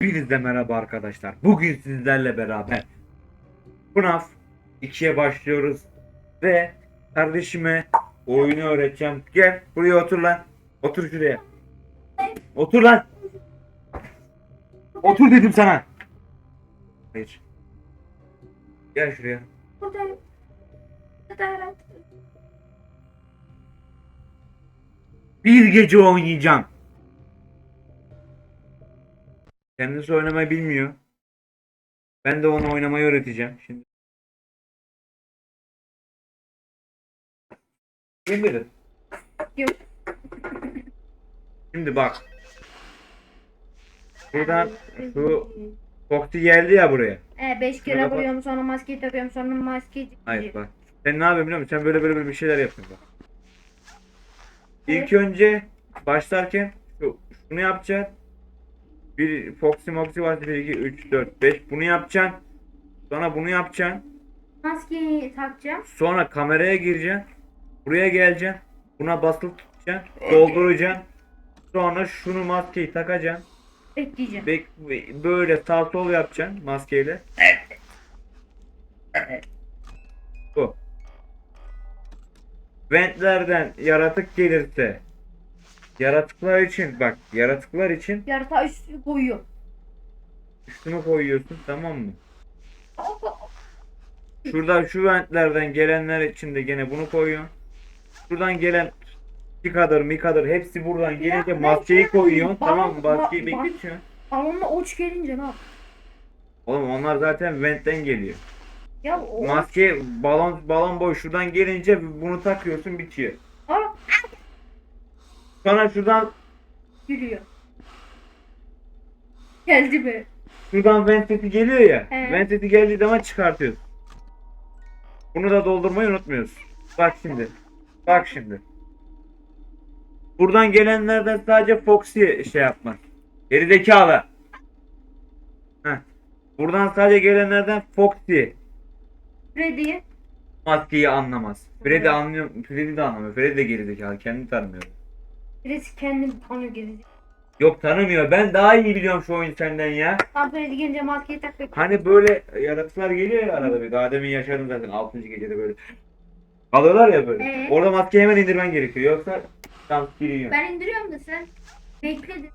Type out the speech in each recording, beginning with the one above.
Hepinize merhaba arkadaşlar. Bugün sizlerle beraber FNAF 2'ye başlıyoruz ve kardeşime oyunu öğreteceğim. Gel buraya otur lan. Otur şuraya. Otur lan. Otur dedim sana. Hayır. Gel şuraya. Bir gece oynayacağım. Kendisi oynamayı bilmiyor. Ben de ona oynamayı öğreteceğim şimdi. Bilir? Yok. Şimdi bak. Buradan şu Foxy geldi ya buraya. E 5 Şuna kere bak. vuruyorum sonra maskeyi takıyorum sonra maskeyi Hayır bak. Sen ne yapıyorsun biliyor musun? Sen böyle böyle böyle bir şeyler yapıyorsun bak. İlk önce başlarken şu, şunu yapacaksın. Bir Foxy Moxy var 1 2 3 4 5 bunu yapacaksın. Sonra bunu yapacaksın. Maskeyi takacağım. Sonra kameraya gireceksin. Buraya geleceksin. Buna basılı tutacaksın. Dolduracaksın. Sonra şunu maskeyi takacaksın. Bekleyeceğim. Bek- böyle sağ sol yapacaksın maskeyle. Bu. Ventlerden yaratık gelirse yaratıklar için bak yaratıklar için Yarata üstü koyuyor. üstünü koyuyorsun tamam mı? Şurada şu ventlerden gelenler için de gene bunu koyuyorsun. Şuradan gelen Mikadır, Mikadır hepsi buradan gelince ben maskeyi koyuyorsun. yapayım, Tamam mı? Maskeyi bal- bekletiyorsun. Balonla uç gelince ne yap? Oğlum onlar zaten ventten geliyor. Ya o Maske balon balon boy şuradan gelince bunu takıyorsun bitiyor. Sonra şuradan gülüyor. Geldi be. şuradan vent sesi geliyor ya. Evet. Vent sesi geldiği zaman çıkartıyorsun. Bunu da doldurmayı unutmuyorsun. Bak şimdi. Bak şimdi. Buradan gelenlerden sadece Foxy şey yapmaz. Gerizekalı. Heh. Buradan sadece gelenlerden Foxy Freddy. maskeyi anlamaz. Freddy anlıyor. Freddy de anlamıyor. Freddy de gerizekalı. Kendini tanımıyor. Freddy kendini tanıyor gelecek. Yok tanımıyor. Ben daha iyi biliyorum şu oyunu senden ya. Tam Freddy gelince maskeyi tak. Hani böyle yaratıklar geliyor ya arada bir. Daha demin yaşadım zaten 6. gecede böyle. Kalıyorlar ya böyle. Ee? Orada maskeyi hemen indirmen gerekiyor. Yoksa tam giriyor. Ben indiriyorum da sen bekle de.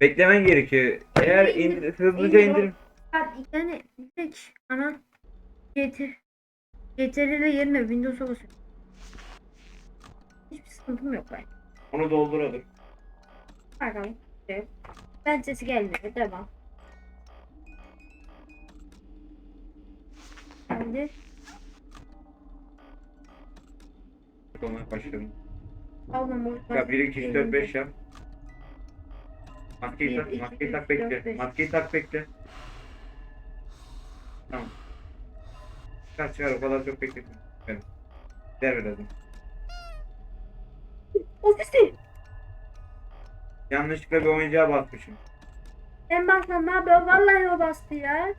Beklemen gerekiyor. Eğer İndir- indir, hızlıca indir indirim. Bak yani direkt ana getir. CTRL yerine Windows'a basıyorum. Hiçbir sıkıntım yok ben. Onu dolduralım. Bakalım. Evet. Ben sesi gelmedi. Devam. Şimdi başladım. aldım bu. Ya 1 2 3 4 5 yap. Maskeyi tak, maskeyi tak bekle. Maskeyi tak bekle. Tamam. Çıkar çıkar o kadar çok bekletme. Evet. Der birazdan. Ofiste. Yanlışlıkla bir oyuncağa basmışım. Ben ne yapıyor? Vallahi o bastı ya.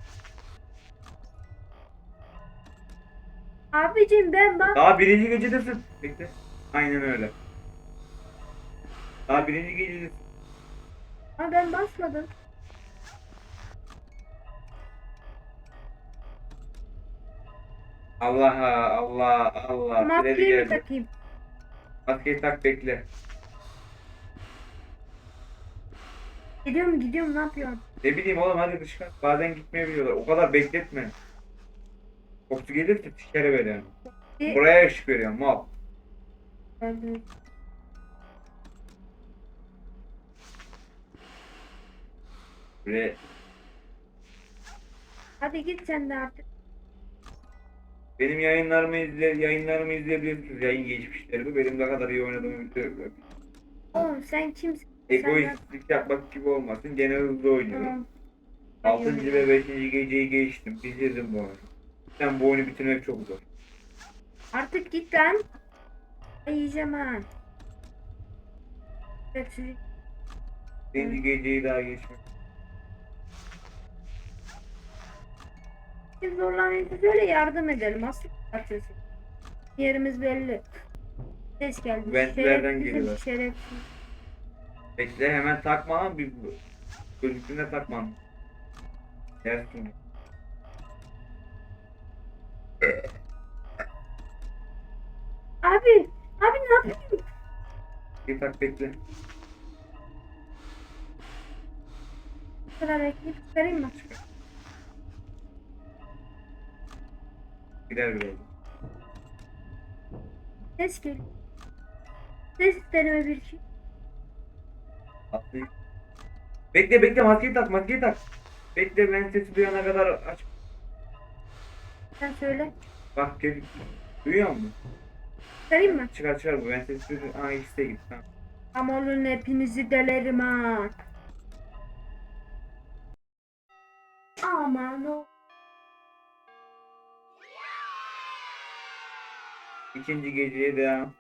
Abicim ben bak. Daha birinci gecedesin. Bekle. Aynen öyle. Daha birinci gecedesin. Ama ben basmadım. Allah Allah Allah. Maskeyi mi takayım? Maskeyi tak bekle. Gidiyorum gidiyorum ne yapıyorsun? Ne bileyim oğlum hadi dışarı. Bazen gitmeyebiliyorlar. O kadar bekletme. Koktu gelirse sikerim böyle yani. Bir- Buraya ışık veriyorum mal. Öldüm. Buraya Hadi git sen de artık. Benim yayınlarımı izle, yayınlarımı izleyebilirsiniz. Yayın geçmişlerimi. Benim ne kadar iyi oynadığımı biliyorum. Oğlum sen kimsin? Egoistlik yapmak gibi olmasın. Gene hızlı oynuyorum. Tamam. 6. ve 5. geceyi geçtim. Bitirdim bu oyunu. Sen bu oyunu bitirmek çok zor. Artık git lan. Yiyeceğim ha. Hepsi 5. geceyi daha geçmek. Biz zorlanınca böyle yardım edelim. Aslı parçası. Yerimiz belli. Ses geldi. Ventlerden geliyorlar. Şerefsiz. Bekle hemen takma lan bir Gözlüğüne takmam. Yersin. Abi. Abi ne yapıyorsun? Bir tak bekle. Bu kadar ekleyip çıkarayım mı? Gider biraz. Ses geliyor. Ses deneme bir şey. Atlayayım. Bekle bekle maskeyi tak maskeyi tak. Bekle ben sesi duyana kadar aç. Sen söyle. Bak gel. Duyuyor musun? Çıkarayım mı? Çıkar çıkar bu ben sesi duydum. Aa ikisi de gitti. Tamam. Ama olun hepinizi delerim ha. İkinci geceye devam.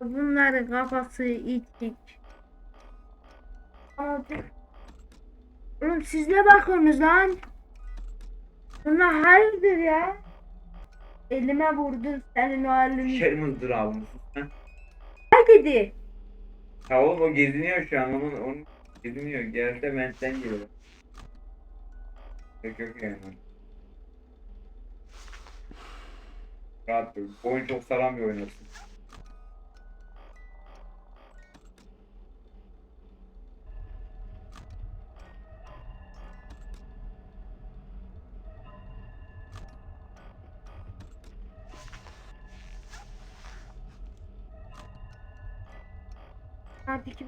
Bunların kafası bu... Oğlum siz ne bakıyorsunuz lan? Bunlar hayırdır ya? Elime vurdun senin o halini. Şey mısın sen? Ne dedi? Ha oğlum o geziniyor şu an onun, onun geziniyor. Gelse benden geliyor. Yok yok yani. Rahat dur. Oyun çok saran bir oyun aslında.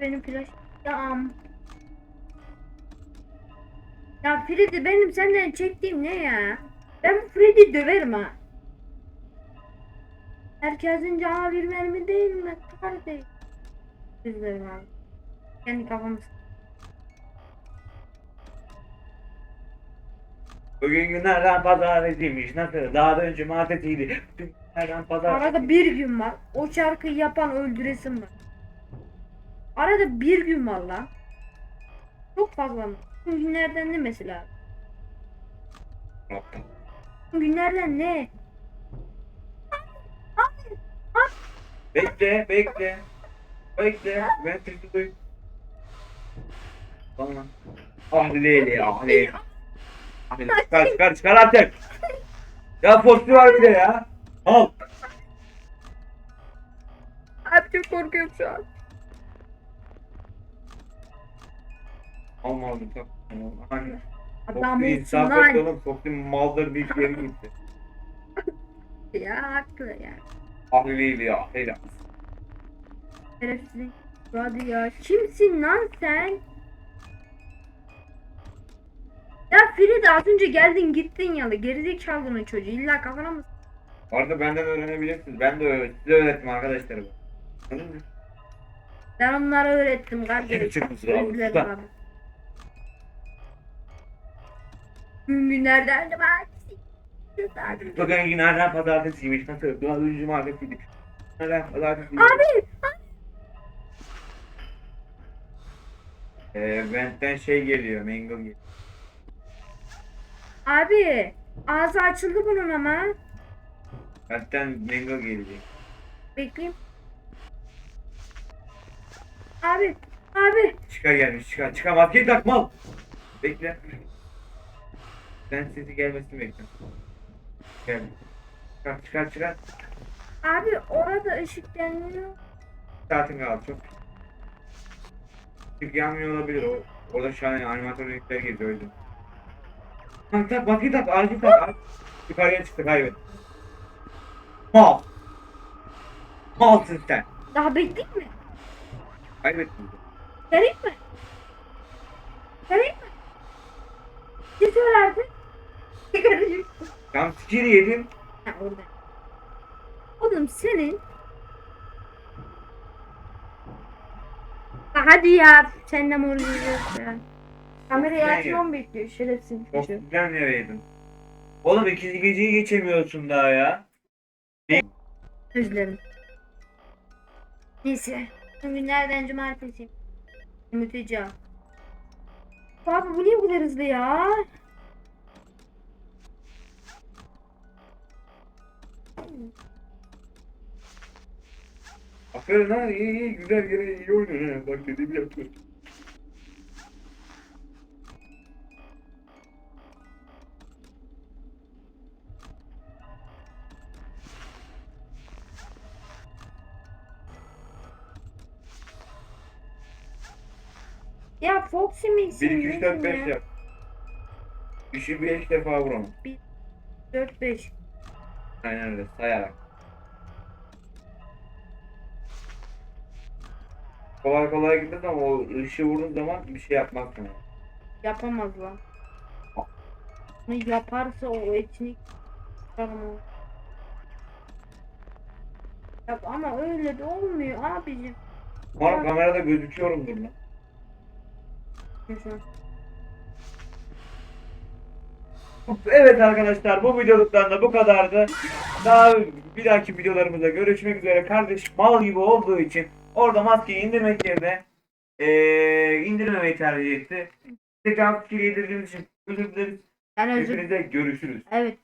Benim flash. Ya. Ya Freddy benim senden çektiğim ne ya? Ben bu Freddy'yi döverim ha. Herkesin canı bir mermi değil mi? Kardeş. Üzülürüm abi. Kendi kafamı Bugün günlerden pazartesiymiş. Nasıl? Daha da önce cumartesiydi. Bugün günlerden pazartesi. Arada bir gün var. O şarkıyı yapan öldüresim var. Arada bir gün var lan. Çok fazla mı? Bu günlerden ne mesela? Bu günlerden ne? Bekle, bekle. Bekle. Ben sesi duy. Bana. Ah Leyli, ah Leyli. Ah Leyli. Çıkar, çıkar, çıkar artık. Ya postu var bir de ya. Al. Abi çok korkuyorum şu an. Almadım. tak. Hani. Adam olsun insaf et oğlum. Postu maldır bir yere gitti. Ya haklı ya. Ah Leyli, ah Leyli. Şerefsizlik. Hadi ya. Kimsin lan sen? Ya Frida az önce geldin gittin yalı. Gerizekalı çocuğu. İlla kafana mı? Bu arada benden öğrenebilirsiniz. Ben de öğret size öğrettim arkadaşlar. bu. Anladın mı? Ben onlara öğrettim kardeşim. Çıkmış abi, Özür dilerim usta. abi. Gün günlerden de. Bugün günlerden pazartesiymiş. Nasıl? Önce cumartesiydi. Günlerden pazartesiydi. Abi. Ee, Vent'ten şey geliyor, Mangle geliyor. Abi. Ağzı açıldı bunun ama. Vent'ten Mangle gelecek. Bekleyeyim. Abi. Abi. Çıkar gelmiş, çıkar. Çıkar, maskeyi tak mal. Bekle. Ben sesi gelmesini bekle. Gel. Çıkar, çıkar, çıkar. Abi orada ışık yanıyor. Saatin kaldı, çok. Işık yanmıyor olabilir. O- Orada şu an animatörlükler geziyor o yüzden. Tak maskeyi tak, acil tak. acil. Yukarıya çıktı, kaybet. Mal. Malsın sen. Daha bekleyeyim mi? Kaybettin. Vereyim mi? Vereyim mi? Ne söylerdin? Tam sikiri yedim. Ha orada. Oğlum senin Ha, Hadi ya seninle mi oynayacağız ya? Kamerayı Ben açmam bekliyor şerefsiz Çok şey. güzel nereydin? Oğlum ikinci geceyi geçemiyorsun daha ya. Özür dilerim. Neyse. Bugün nereden cumartesi? Unutacağım. Abi bu niye bu kadar hızlı ya? Aferin ha iyi iyi güzel yine iyi oynuyorsun ha. Bak dediğimi yapıyorsun. Ya Foxy misin? 1 2 3 4 5 ya? yap. Üçü 5 defa vur onu. 4 5. Aynen öyle sayarak. Kolay kolay gitmez ama o ışığı vurduğun zaman bir şey yapmazsın. yani. Yapamaz lan. Bunu yaparsa o etnik çıkarım. Ya ama öyle de olmuyor abicim. Umarım kamerada gözüküyorumdur lan. Mesela. Evet arkadaşlar bu videoluktan da bu kadardı. Daha bir dahaki videolarımızda görüşmek üzere. Kardeş mal gibi olduğu için orada maskeyi indirmek yerine eee indirmemeyi tercih etti. Tekrar fikir yedirdiğimiz için özür dileriz. Yani özür Hepinize görüşürüz. Evet